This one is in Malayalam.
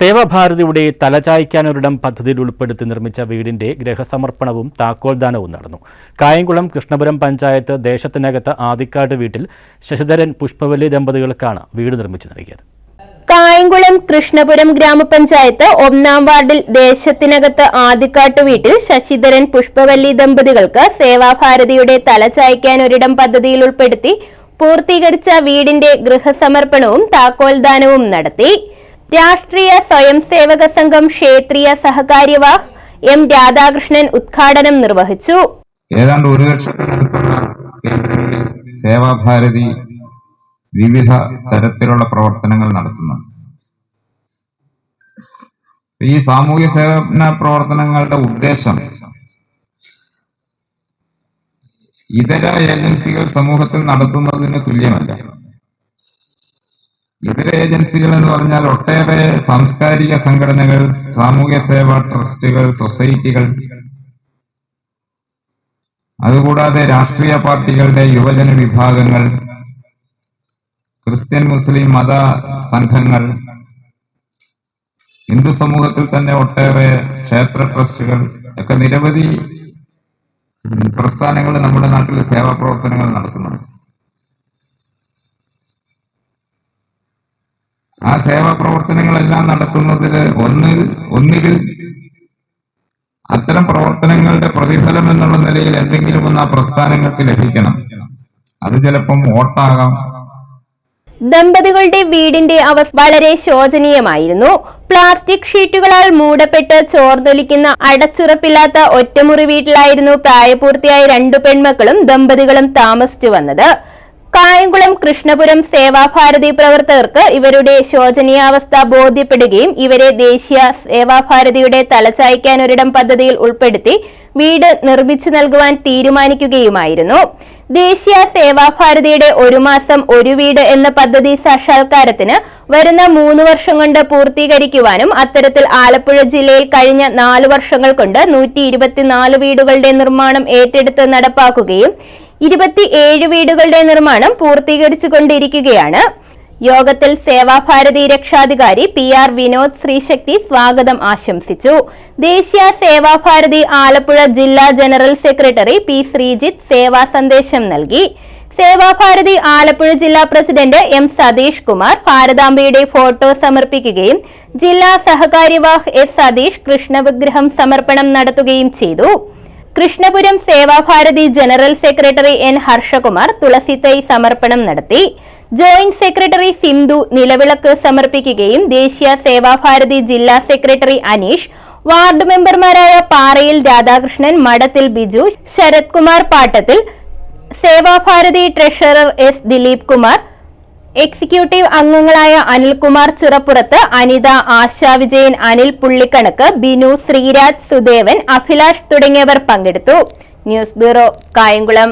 സേവാഭാരതിയുടെ തലചായ്ക്കാനൊരിടം പദ്ധതിയിൽ ഉൾപ്പെടുത്തി നിർമ്മിച്ച വീടിന്റെ ഗ്രഹസമർപ്പണവും താക്കോൽദാനവും നടന്നു. കായംകുളം കൃഷ്ണപുരം പഞ്ചായത്ത് ദേശത്തിനകത്ത് ആദിക്കാട് വീട്ടിൽ ശശിധരൻ പുഷ്പവല്ലി ദമ്പതികൾക്കാണ് വീട് നിർമ്മിച്ചു നൽകിയത്. കായംകുളം കൃഷ്ണപുരം ഗ്രാമപഞ്ചായത്ത് ഒന്നാം വാർഡിൽ ദേശത്തിനകത്ത് ആദിക്കാട്ട് വീട്ടിൽ ശശിധരൻ പുഷ്പവല്ലി ദമ്പതികൾക്ക് സേവാഭാരതിയുടെ തലചായ്ക്കാൻ ഒരിടം പദ്ധതിയിൽ ഉൾപ്പെടുത്തി പൂർത്തീകരിച്ച വീടിന്റെ ഗൃഹസമർപ്പണവും താക്കോൽദാനവും നടത്തി. രാഷ്ട്രീയ സ്വയം സേവക സംഘം ക്ഷേത്രീയ സഹകാര്യവാഹ് എം രാധാകൃഷ്ണൻ ഉദ്ഘാടനം നിർവഹിച്ചു. ഏതാണ്ട് ഒരു ലക്ഷത്തിനടുത്തുള്ള സേവാഭാരതി വിവിധ തരത്തിലുള്ള പ്രവർത്തനങ്ങൾ നടത്തുന്നു ഈ സാമൂഹ്യ സേവന പ്രവർത്തനങ്ങളുടെ ഉദ്ദേശം ഇതര ഏജൻസികൾ സമൂഹത്തിൽ നടത്തുന്നതിന് തുല്യമല്ല. ഇതര ഏജൻസികൾ എന്ന് പറഞ്ഞാൽ ഒട്ടേറെ സാംസ്കാരിക സംഘടനകൾ സാമൂഹ്യ സേവാ ട്രസ്റ്റുകൾ സൊസൈറ്റികൾ. അതുകൂടാതെ രാഷ്ട്രീയ പാർട്ടികളുടെ യുവജന വിഭാഗങ്ങൾ ക്രിസ്ത്യൻ മുസ്ലിം മത സംഘങ്ങൾ ഹിന്ദു സമൂഹത്തിൽ തന്നെ ഒട്ടേറെ ക്ഷേത്ര ട്രസ്റ്റുകൾ ഒക്കെ നിരവധി പ്രസ്ഥാനങ്ങൾ നമ്മുടെ നാട്ടിൽ സേവാ പ്രവർത്തനങ്ങൾ നടത്തുന്നുണ്ട്. ആ സേവാ പ്രവർത്തനങ്ങളെല്ലാം നടത്തുന്നതിൽ ഒന്നിൽ ഒന്നുകിൽ അത്തരം പ്രവർത്തനങ്ങളുടെ പ്രതിഫലം എന്നുള്ള നിലയിൽ എന്തെങ്കിലും ഒന്ന് ആ പ്രസ്ഥാനങ്ങൾക്ക് ലഭിക്കണം. അത് ചിലപ്പം വോട്ടാകാം. ദമ്പതികളുടെ വീടിന്റെ അവസ്ഥ വളരെ ശോചനീയമായിരുന്നു. പ്ലാസ്റ്റിക് ഷീറ്റുകളാൽ മൂടപ്പെട്ട് ചോർന്നൊലിക്കുന്ന അടച്ചുറപ്പില്ലാത്ത ഒറ്റമുറി വീട്ടിലായിരുന്നു പ്രായപൂർത്തിയായ രണ്ടു പെൺമക്കളും ദമ്പതികളും താമസിച്ചു വന്നത്. കായംകുളം കൃഷ്ണപുരം സേവാഭാരതി പ്രവർത്തകർക്ക് ഇവരുടെ ശോചനീയാവസ്ഥ ബോധ്യപ്പെടുകയും ഇവരെ ദേശീയ സേവാഭാരതിയുടെ തലചായ്ക്കാനൊരിടം പദ്ധതിയിൽ ഉൾപ്പെടുത്തി വീട് നിർമ്മിച്ചു നൽകുവാൻ തീരുമാനിക്കുകയുമായിരുന്നു. ദേശീയ സേവാഭാരതിയുടെ ഒരു മാസം ഒരു വീട് എന്ന പദ്ധതി സാക്ഷാത്കാരത്തിന് വരുന്ന മൂന്ന് വർഷം കൊണ്ട് പൂർത്തീകരിക്കുവാനും അത്തരത്തിൽ ആലപ്പുഴ ജില്ലയിൽ കഴിഞ്ഞ നാല് വർഷങ്ങൾ കൊണ്ട് നൂറ്റി വീടുകളുടെ നിർമ്മാണം ഏറ്റെടുത്ത് നടപ്പാക്കുകയും ഇരുപത്തിയേഴ് വീടുകളുടെ നിർമ്മാണം പൂർത്തീകരിച്ചു കൊണ്ടിരിക്കുകയാണ് യോഗത്തിൽ സേവാഭാരതി രക്ഷാധികാരി പി ആർ വിനോദ് ശ്രീശക്തി സ്വാഗതം ആശംസിച്ചു. ദേശീയ സേവാഭാരതി ആലപ്പുഴ ജില്ലാ ജനറൽ സെക്രട്ടറി പി ശ്രീജിത്ത് സേവാ സന്ദേശം നൽകി. സേവാഭാരതി ആലപ്പുഴ ജില്ലാ പ്രസിഡന്റ് എം സതീഷ് കുമാർ ഭാരതാംബയുടെ ഫോട്ടോ സമർപ്പിക്കുകയും ജില്ലാ സഹകാര്യവാഹ് എസ് സതീഷ് കൃഷ്ണവിഗ്രഹം സമർപ്പണം നടത്തുകയും ചെയ്തു. Krishnapuram Sevabharati general secretary N Harshakumar തുളസിത്തൈ സമർപ്പണം നടത്തി. ജോയിന്റ് സെക്രട്ടറി സിന്ധു നിലവിളക്ക് സമർപ്പിക്കുകയും ദേശീയ സേവാഭാരതി ജില്ലാ സെക്രട്ടറി അനീഷ് വാർഡ് മെമ്പർമാരായ Parayil Radhakrishnan Madathil Biju Sarathkumar Pattathil Sevabharathi treasurer S Dileep Kumar executive അംഗങ്ങളായ അനിൽകുമാർ ചിറപ്പുറത്ത് അനിത ആശാ വിജയൻ അനിൽ പുള്ളിക്കണക്ക് ബിനു ശ്രീരാജ് സുദേവൻ അഭിലാഷ് തുടങ്ങിയവർ പങ്കെടുത്തു. News bureau Kayamkulam.